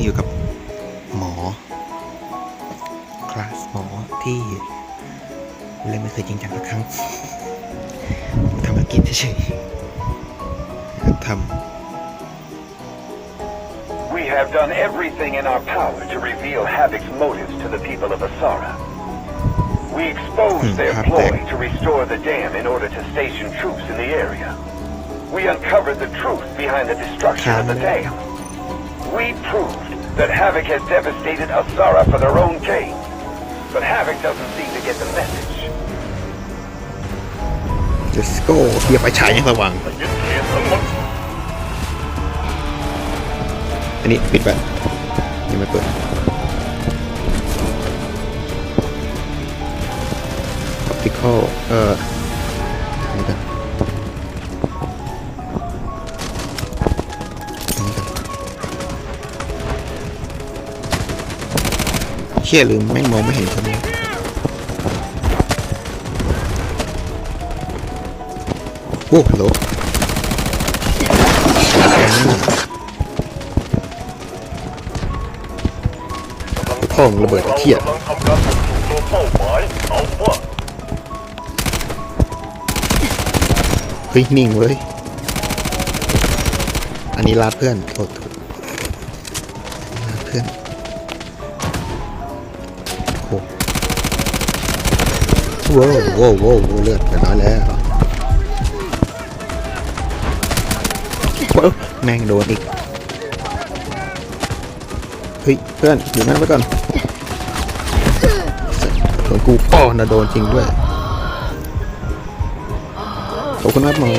อยู่กับหมอ คลาสหมอที่เล่นไม่เคยจริงจังสักครั้งทำธุรกิจเฉยๆท We have done everything in our power to reveal Havoc's motives to the people of Asara. We exposed Hmm, their Havok. ploy to restore the dam in order to station troops in the area. We uncovered the truth behind the destruction of the dam. We proved that Havoc has devastated Asara for their own gain. But Havoc doesn't seem to get the message. ำ let's go เทียบไปฉายให้สว่าง ยึดเขตทั้งหมด อันนี้ปิดแบบยังไม่เปิด optical เอ่อ ชี่ยลืมแม่งมองไม่เห็นคนนี้โอ้ฮัลโหลพ่องระเบิดเทียบเป้าหมายเอาว่าเฮ้ย นิ่งเว้ย อันนี้ลาดเพื่อนโทษ โหโว้วโว้วโว้วเลือดไปน้อยแล้วโอ้ยแม่งโดนอีก เฮ้ย เพื่อนอยู่นั่นไว้ก่อนโดนกูป้อนะโดนจริงด้วยขอบคุณครับหมอ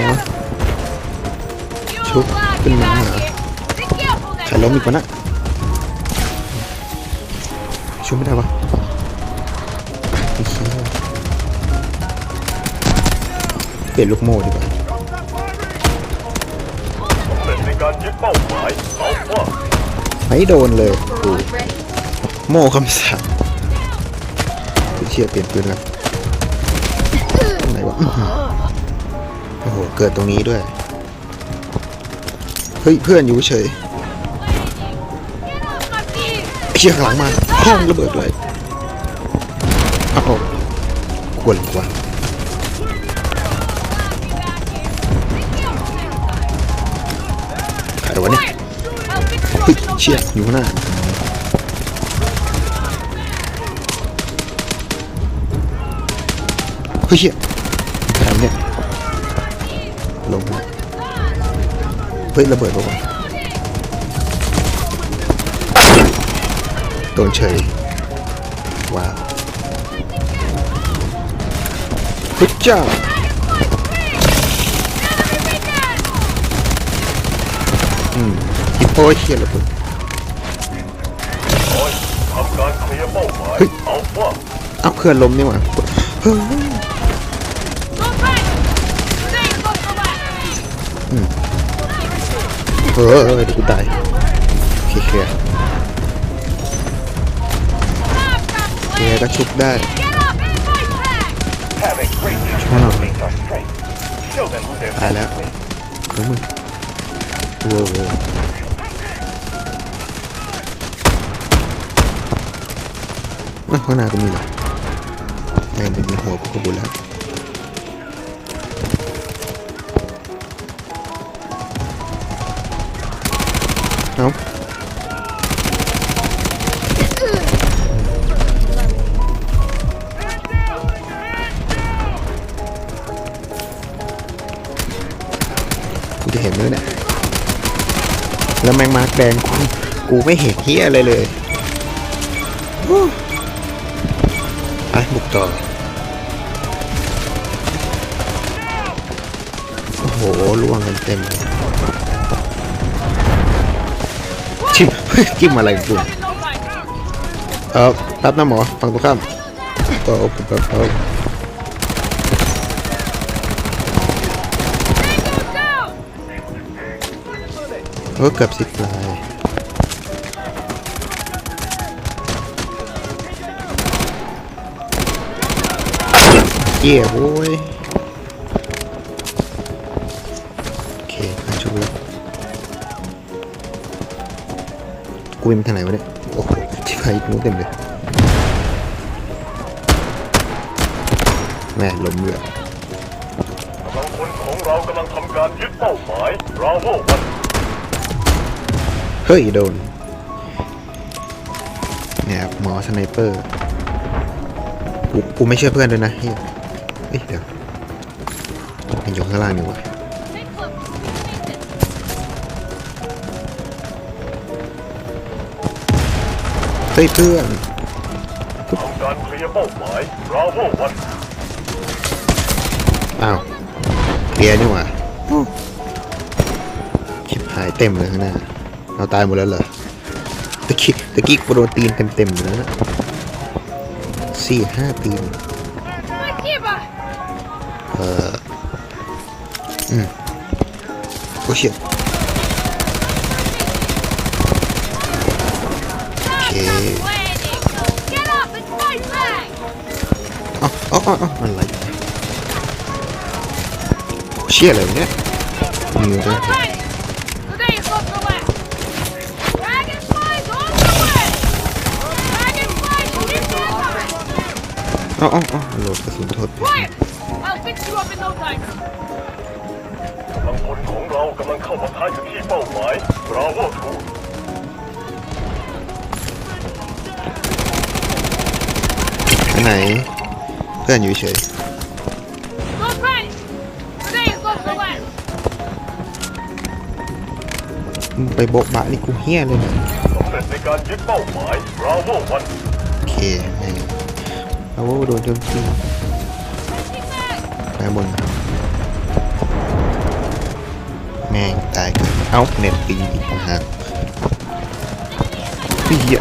ชุบขึ้นมาเหรอใครล้มอีกวะนะชุบไม่ได้ปะไอ้ เปลี่ยนลูกโม่ดีกว่าสร็จในการยึดเป้าหมายเอาว่าไม่โดนเลยกูโม่คำสั่งเชี่ยเปลี่ยนปืนแล้วตรงไหนวะโอ้โหเกิดตรงนี้ด้วยเฮ้ยเพื่อนอยู่เฉยเชี่ยหลังมาห้องระเบิดเลยเอ้าควรกว่าใคร เชี่ยอยู่ข้างหน้าเฮ้ยเชี่ยใครวเนี่ยลงเฮ้ยระเบิดปะวะโดนเฉยว้าวพุทธเจ้าอืมฮิปโปเชียระเบิด ลียร์เป้าหมายเฮ้ยเอาว่าเอาเพื่อนลมนี่หว่าเฮ้ยเออเออเดี๋ยวกูตายโอเคเคลียร์เคลียร์ก็ชุบได้ Havoc greatly Come on. underestimates our strength. Show them who they're ตายแล้วเฮ้ยมึงโว้โว้วอะ ข้างหน้าก็มีเหรอแม่งเป็นหัวกูกบุญแล้วเอาจะเห็นด้วยเนี่ยแล้วแมงมาแดงกู กูไม่เห็นเฮียอะไรเลย ฮู้ไปบุกต่อโอ้โหล่วงกันเต็มเลยจิ้มายเกี่ยโว้ยโอเคมาช่วยกูเป็นทางไหนวะเนี่ย โอ้โหชิบหายนู้นเต็มเลย แม่ล้มเลยกำลังพลของเรากำลังทำการยึดเป้าหมายบราโววันเฮ้ย โดน เนี่ยครับหมอสไนเปอร์ กู กูไม่เชื่อเพื่อนด้วยนะเฮ้ย เอ้ยเดี๋ยวให้ยกข้างล่างดีกว่เฮ้ยเพื่อนทา้าวอ้าเคลียร์นี่หว่าชิบหายเต็มเลยข้างหน้า เราตายหมดแล้วเหรอตะกี้ตะกี้โปรตีนเต็มๆเลยนะสี่ห้าตีน Э -э Вообще. Окей. А, а, а, а, а, ладно. Щелы, да? Ну, да. Oh, oh, oh, I lost the food. Fix you up in no time! กำลังพลของเรากำลังเข้ามาท้ายอยู่ที่เป้าหมายบราโวทูอันไหน เพื่อนอยู่เฉย Don't panic! Today is on the left! มึงไปโบกบะนี่กูเฮี้ยเลยนะสำเร็จในการยึดเป้าหมายบราโววัน โอเคแม่งเอาโดนโจมตี Taking back! ไปบนแม่งตายกินเอ้าเน็ตปีอีกต่างหากเฮีย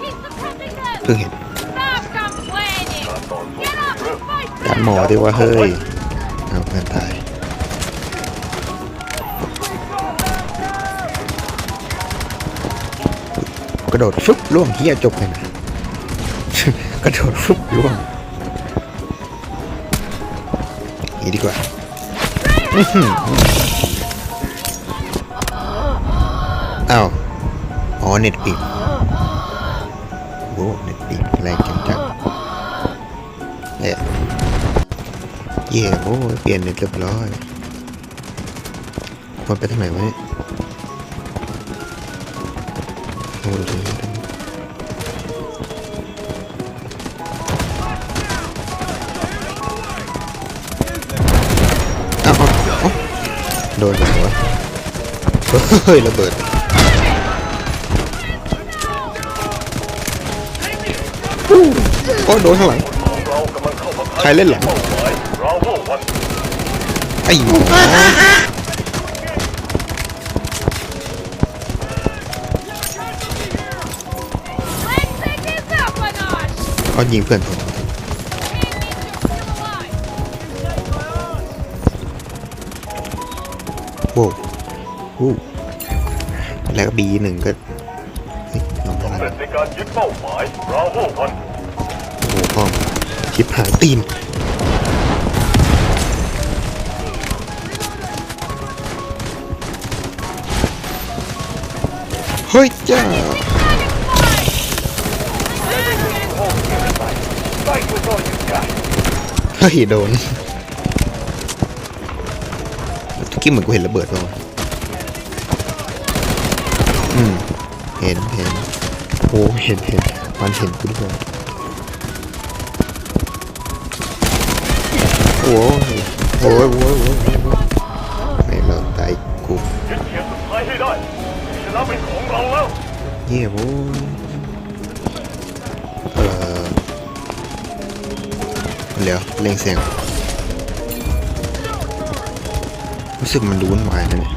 Keep suppressing them! เพิ่งเห็นการหมอดีว่าเฮ้ยเอาเพื่อนตายกระโดดฟึบล่วงเฮียจบเลยนะ กระโดดฟึบล่วง นี่ดีกว่าอื้อหืออ้าวอ๋อเน็ตปิดโอ้เน็ตปิดแรงจังจังเอ๊ะเย่โอ้ยเปลี่ยนเน็ตเรียบร้อยมันไปทางไหนวะเนี่ยโอ้ดูดิ ดนอะไรวเฮ้ยระเบิดโอ้โดนข้างหลัง ใครเล่นหลังเป้ยบราโววันไอ้หมอ Let's take this up a notch! เขายิงเพื่อนผม โว้ววู้แล้วก็บีหนึ่งก็ลองสำในการยึดเป้าหมายราโววันโอ้โหพ่อมชิบหายตีนเฮ้ยจ้าเฮ้ยโดน กี้เหมือนกูเห็นระเบิดป่าวะอืม เห็นเห็นโอ้เห็นเห็นมันเห็นกูด้วยโอ้ยโอ้ยโอ้ยโอ้ยโอ้ยโอ้ยไม่เลิกตายกูยึดเขียนสุดท้ายให้ได้ชนะเป็นของเราแล้วเยี่ยโว้ยเออเดี๋ยวเล่งเสียง รู้สึกมันดูวุ่นวายนะเนี่ย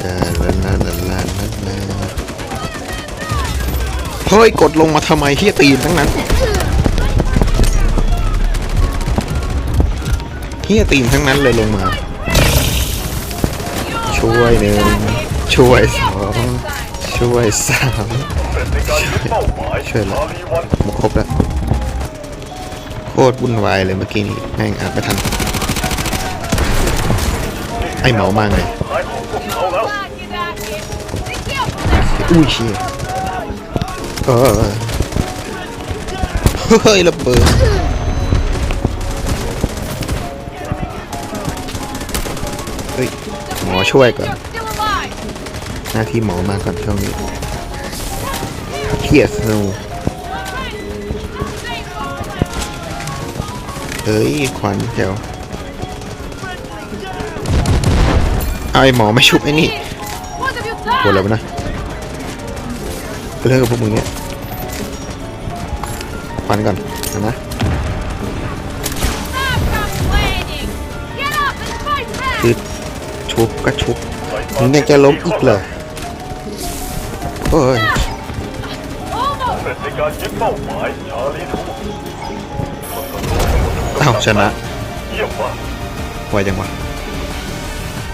เออลาลาลาลาลาลาเฮ้ย กดลงมาทำไมเฮียตีนทั้งนั้นเฮียตีนทั้งนั้นเลยลงมา ช่วยหนึ่งช่วยสองช่วยสามช่วยละชาลีวันมาครบแล้วโคตรวุ่นวายเลยเมื่อกี้นี้แม่งอ่านไม่ทัน ไอ้เหมามาไงอุ้ยเชี่ยเออเฮ้ยระเบิดเฮ้ยหมอช่วยก่อน หน้าที่หมอมาก่อนช่วงนี้เฮียสโนเฮ้ย ควันเจ้า ไอหมอมาชุบไอ้นี่ปวดแล้วนะเลิกกับพวกมึงเนี่ยฟันก่อนนะคือชุบก็ชุบมึงยังจะล้มอีกเหรอโอ้ยเอาชนะไหวยังวะ